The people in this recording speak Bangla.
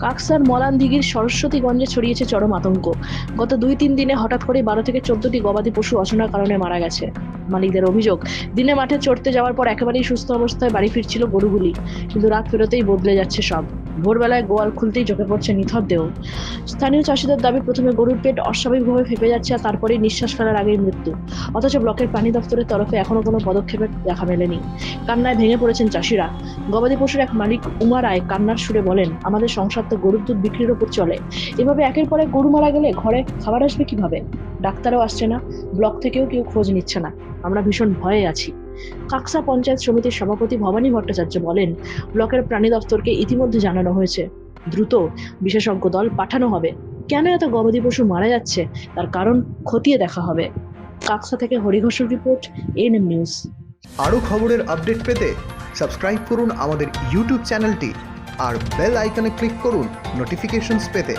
কাকসার মলান দিঘির সরস্বতীগঞ্জে ছড়িয়েছে চরম আতঙ্ক। গত দুই তিন দিনে হঠাৎ করে বারো থেকে চোদ্দটি গবাদি পশু অচনার কারণে মারা গেছে। মালিকদের অভিযোগ, দিনে মাঠে চড়তে যাওয়ার পর একেবারেই সুস্থ অবস্থায় বাড়ি ফিরছিল গরুগুলি, কিন্তু রাত ফেরতেই বদলে যাচ্ছে সব। ভোরবেলায় গোয়াল খুলতেই চোখে পড়ছে নিথর দেহ। স্থানীয় চাষিদের দাবি, প্রথমে গরুর পেট অস্বাভাবিকভাবে ফেপে যাচ্ছে আর তারপরেই নিঃশ্বাস ফেলার আগেই মৃত্যু। অথচ ব্লকের প্রাণী দপ্তরের তরফে এখনও কোনো পদক্ষেপের দেখা মেলেনি। কান্নায় ভেঙে পড়েছেন চাষিরা। গবাদি পশুর এক মালিক উমা রায় কান্নার সুরে বলেন, আমাদের সংসার তো গরুর দুধ বিক্রির ওপর চলে। এভাবে একের পরে গরু মারা গেলে ঘরে খাবার আসবে কীভাবে? ডাক্তারও আসছে না, ব্লক থেকেও কেউ খোঁজ নিচ্ছে না। আমরা ভীষণ ভয়ে আছি। কাকসা পঞ্চায়েত সমিতির সভাপতি ভবানী ভট্টাচার্য বলেন, ব্লকের প্রাণী দপ্তরকে ইতিমধ্যে জানানো হয়েছে, দ্রুত বিশেষজ্ঞ দল পাঠানো হবে। কেন এত গবাদি পশু মারা যাচ্ছে? তার কারণ খতিয়ে দেখা হবে। কাকসা থেকে হরিঘোষের রিপোর্ট এনএম নিউজ। আরও খবরের আপডেট পেতে সাবস্ক্রাইব করুন আমাদের ইউটিউব চ্যানেলটি আর বেল আইকনে ক্লিক করুন নোটিফিকেশনস পেতে।